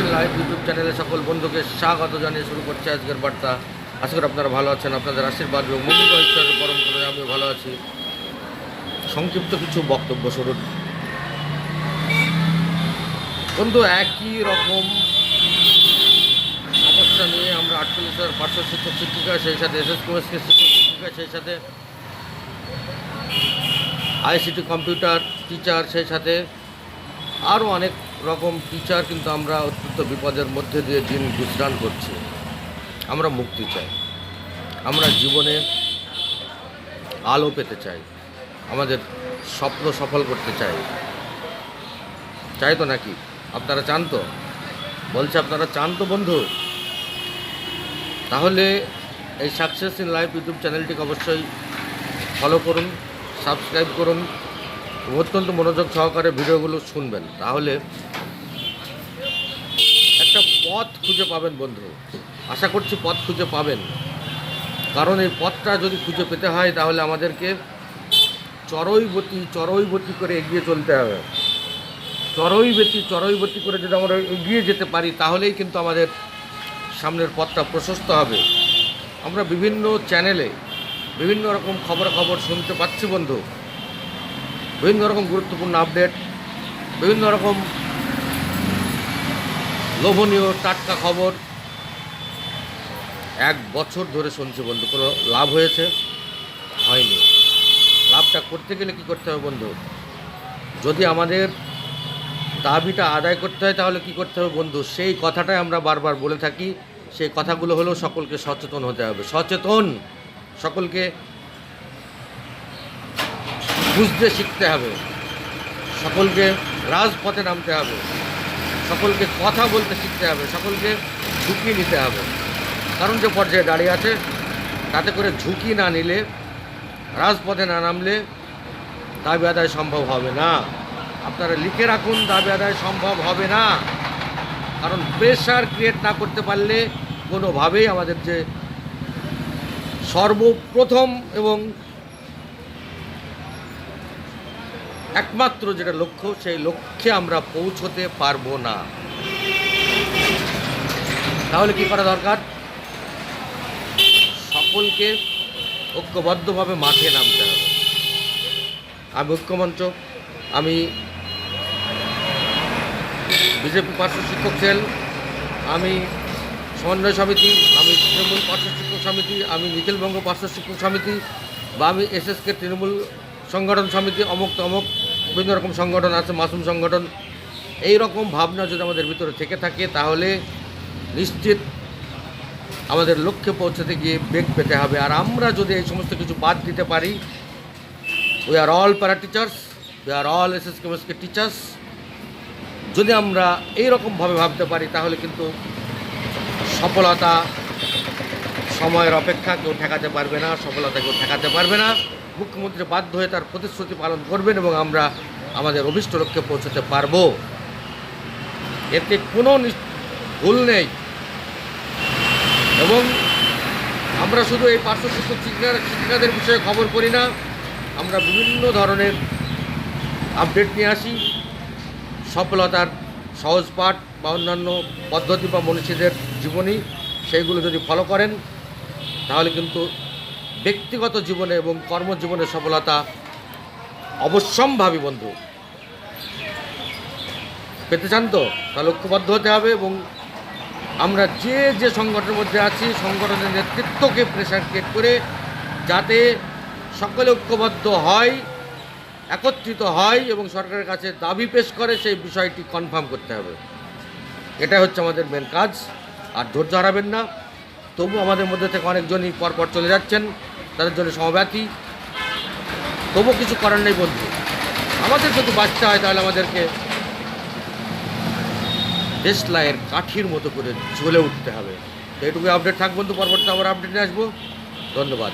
In life YouTube চ্যানেলে সকল বন্ধুকে স্বাগত জানিয়ে শুরু করছে আজকের বার্তা। আশা করি আপনারা ভালো আছেন, আপনাদের আশীর্বাদ এবং মঙ্গল পরম করে আমিও ভালো আছি। সংক্ষিপ্ত কিছু বক্তব্য শুরুন বন্ধু, একই রকম সমস্যা নিয়ে আমরা আটচল্লিশ হাজার পাঁচশো শিক্ষক শিক্ষিকা, সেই সাথে এস এস কুমারকে শিক্ষক শিক্ষিকা, সেই সাথে আইসিটি কম্পিউটার টিচার, সেই সাথে আরও অনেক রকম টিচার কিন্তু আমরা অত্যন্ত বিপদের মধ্যে দিয়ে দিন গুজরান করছি। আমরা মুক্তি চাই। আমরা জীবনে আলো পেতে চাই। আমাদের স্বপ্ন সফল করতে চাই। চাই তো নাকি? আপনারা চান তো? বলছে আপনারা চান তো বন্ধু? তাহলে এই সাকসেস ইন লাইফ ইউটিউব চ্যানেলটিকে অবশ্যই ফলো করুন সাবস্ক্রাইব করুন। অত্যন্ত মনোযোগ সহকারে ভিডিওগুলো শুনবেন। তাহলে পথ খুঁজে পাবেন বন্ধু। আশা করছি পথ খুঁজে পাবেন। কারণ এই পথটা যদি খুঁজে পেতে হয়, তাহলে আমাদেরকে চরৈবতী চরৈবতী করে এগিয়ে চলতে হবে। চরৈবতী চরৈবতী করে যদি আমরা এগিয়ে যেতে পারি, তাহলেই কিন্তু আমাদের সামনের পথটা প্রশস্ত হবে। আমরা বিভিন্ন চ্যানেলে বিভিন্ন রকম খবরাখবর শুনতে পাচ্ছি বন্ধু। বিভিন্ন রকম গুরুত্বপূর্ণ আপডেট, বিভিন্ন রকম লোভনীয় টাটকা খবর। এক বছর ধরে শুনছি বন্ধু, কোনো লাভ হয়েছে? হয়নি। লাভটা করতে গেলে কি করতে হবে বন্ধু? যদি আমাদের দাবিটা আদায় করতে হয় তাহলে কি করতে হবে বন্ধু? সেই কথাটাই আমরা বারবার বলে থাকি। সেই কথাগুলো হলো সকলকে সচেতন হতে হবে। সচেতন! সকলকে বুঝতে শিখতে হবে। সকলকে রাজপথে নামতে হবে। সকলকে কথা বলতে শিখতে হবে, সকলকে ঝুঁকি নিতে হবে। কারণ যে পর্যায়ে দাঁড়িয়ে আছে, তাতে করে ঝুঁকি না নিলে, রাজপথে না নামলে দাবি আদায় সম্ভব হবে না। আপনারা লিখে রাখুন, দাবি আদায় সম্ভব হবে না। কারণ প্রেশার ক্রিয়েট না করতে পারলে কোনোভাবেই আমাদের যে সর্বপ্রথম এবং একমাত্র যেটা লক্ষ্য, সেই লক্ষ্যে আমরা পৌঁছতে পারব না। তাহলে কি করা দরকার? সকলকে ঐক্যবদ্ধভাবে মাঠে নামতে হবে। আমি ঐক্যমঞ্চ, আমি বিজেপি পার্শ্ব শিক্ষক সেল, আমি সমন্বয় সমিতি, আমি তৃণমূল পার্শ্ব শিক্ষক সমিতি, আমি নিখিলবঙ্গ পার্শ্ব শিক্ষক সমিতি, বা আমি এসএসকে তৃণমূল সংগঠন সমিতি, অমুক তমুক। বিভিন্ন রকম সংগঠন আছে, মাসুম সংগঠন। এই রকম ভাবনা যদি আমাদের ভিতরে থেকে থাকে, তাহলে নিশ্চিত আমাদের লক্ষ্যে পৌঁছাতে গিয়ে বেগ পেতে হবে। আর আমরা যদি এই সমস্ত কিছু বাদ দিতে পারি we are all para teachers we are all S S কেমএসকে teachers যদি আমরা এই রকমভাবে ভাবতে পারি, তাহলে কিন্তু সফলতা সময়ের অপেক্ষা কেউ ঠেকাতে পারবে না, সফলতা কেউ ঠেকাতে পারবে না। মুখ্যমন্ত্রী বাধ্য হয়ে তার প্রতিশ্রুতি পালন করবেন এবং আমরা আমাদের অভিষ্ট লক্ষ্যে পৌঁছতে পারব। এতে কোনো ভুল নেই। এবং আমরা শুধু এই পার্শ্ব শিক্ষিকা শিক্ষিকাদের বিষয়ে খবর করি না, আমরা বিভিন্ন ধরনের আপডেট নিয়ে আসি। সফলতার সহজ পাঠ বা অন্যান্য পদ্ধতি বা মনীষীদের জীবনী, সেইগুলো যদি ফলো করেন, তাহলে কিন্তু ব্যক্তিগত জীবনে এবং কর্মজীবনে সফলতা অবশ্যম্ভাবী, বন্ধু। পেতে চান তো? তাহলে ঐক্যবদ্ধ হতে হবে এবং আমরা যে যে সংগঠনের মধ্যে আছি, সংগঠনের নেতৃত্বকে প্রেশার ক্রিয়েট করে যাতে সকলে ঐক্যবদ্ধ হয়, একত্রিত হয় এবং সরকারের কাছে দাবি পেশ করে, সেই বিষয়টি কনফার্ম করতে হবে। এটা হচ্ছে আমাদের মেন কাজ। আর ধৈর্য হারাবেন না। তবু আমাদের মধ্যে থেকে অনেকজনই পরপর চলে যাচ্ছেন। তাদের জন্য সমব্যাথী তবু কিছু করার নেই বন্ধু। আমাদের যদি বাচ্চা হয় তাহলে আমাদেরকে দেশলাইয়ের কাঠির মতো করে জ্বলে উঠতে হবে। তো এটুকু আপডেট থাক বন্ধু পরবর্তী আবার আপডেট নিয়ে আসব। ধন্যবাদ।